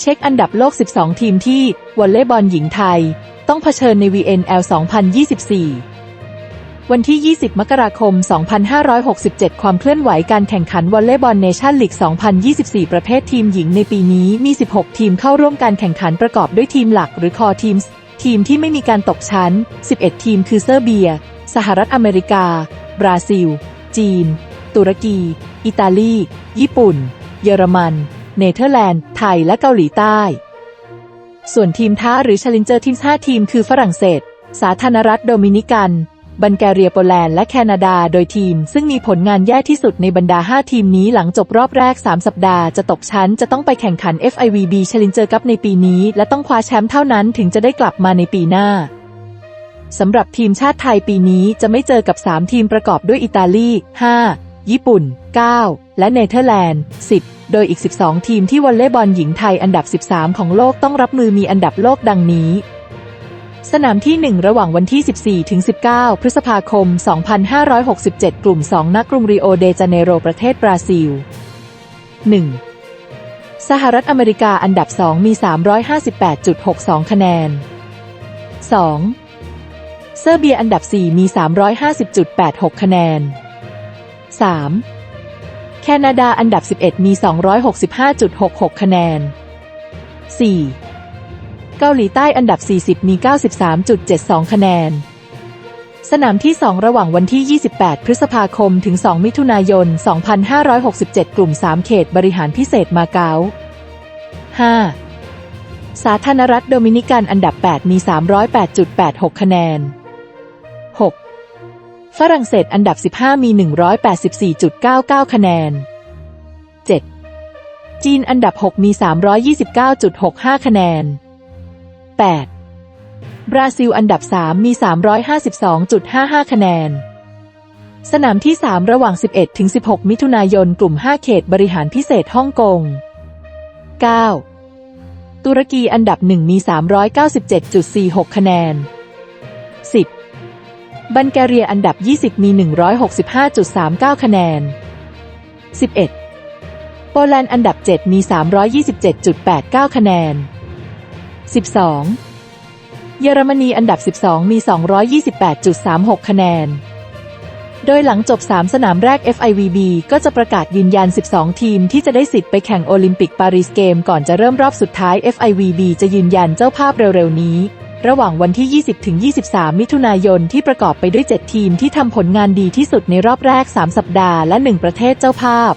เช็คอันดับโลก 12 ทีมที่วอลเลย์บอลหญิงไทย ต้องเผชิญใน VNL 2024 วันที่ 20 มกราคม 2567 ความเคลื่อนไหวการแข่งขันวอลเลย์บอลเนชั่นลีก 2024 ประเภททีมหญิงในปีนี้มี 16 ทีมเข้าร่วมการแข่งขันประกอบด้วยทีมหลักหรือคอทีมทีมที่ไม่มีการตกชั้น 11 ทีมคือเซอร์เบีย สหรัฐอเมริกา บราซิล จีน ตุรกี อิตาลี ญี่ปุ่น เยอรมัน เนเธอร์แลนด์ ไทยและเกาหลีใต้ ส่วนทีมท้าหรือช l เลนเจอร์ทีม5ทีมคือฝรั่งเศส สาธารณรัฐโดมินิกัน บัลแกเรียโปแลนด์และแคนาดาโดยทีม ซึ่งมีผลงานแย่ที่สุดในบรรดา 5 ทีมนี้หลังจบรอบแรก 3 สัปดาห์จะตกชั้นจะต้องไปแข่งขัน FIVB Challenger Cup ในปีนี้ และต้องคว้าแชมป์เท่านั้นถึงจะได้กลับมาในปีหน้าสำหรับทีมชาติไทยปีนี้จะไม่เจอกับ 3 ทีมประกอบด้วยอิตาลี 5 ญี่ปุ่น 9 และเนเธอร์แลนด์ 10 โดยอีก 12 ทีมที่วอลเลย์บอลหญิงไทยอันดับ 13 ของโลกต้องรับมือมีอันดับโลกดังนี้ สนามที่ 1 ระหว่างวันที่ 14 ถึง 19 พฤษภาคม 2567 กลุ่ม 2 นักกรุงริโอเดจาเนโรประเทศบราซิล 1. สหรัฐอเมริกาอันดับ 2 มี 358.62 คะแนน 2. เซอร์เบียอันดับ 4 มี 350.86 คะแนน 3. แคนาดาอันดับ 11 มี 265.66 คะแนน 4. เกาหลีใต้อันดับ 40 มี 93.72 คะแนน สนามที่ 2 ระหว่างวันที่ 28 พฤษภาคม ถึง 2 มิถุนายน 2567 กลุ่ม 3 เขตบริหารพิเศษมาเก๊า 5. สาธารณรัฐโดมินิกันอันดับ 8 มี 308.86 คะแนน 6. ฝรั่งเศสอันดับ 15 มี 184.99 คะแนน 7. จีนอันดับ 6 มี 329.65 คะแนน 8. บราซิลอันดับ 3 มี 352.55 คะแนน สนามที่ 3 ระหว่าง 11 ถึง 16 มิถุนายน กลุ่ม 5 เขตบริหารพิเศษฮ่องกง 9. ตุรกีอันดับ 1 มี 397.46 คะแนน 10. บัลแกเรียอันดับ 20 มี 165.39 คะแนน 11. โปแลนด์อันดับ 7 มี 327.89 คะแนน 12. เยอรมนีอันดับ 12 มี 228.36 คะแนน โดยหลังจบ 3 สนามแรก FIVB ก็จะประกาศยืนยัน 12 ทีมที่จะได้สิทธิ์ไปแข่งโอลิมปิกปารีสเกมก่อนจะเริ่มรอบสุดท้าย FIVB จะยืนยันเจ้าภาพเร็วๆนี้ ระหว่างวันที่ 20 ถึง 23 มิถุนายนที่ประกอบไปด้วย 7 ทีมที่ทำผลงานดีที่สุดในรอบแรก 3 สัปดาห์และ 1 ประเทศเจ้าภาพ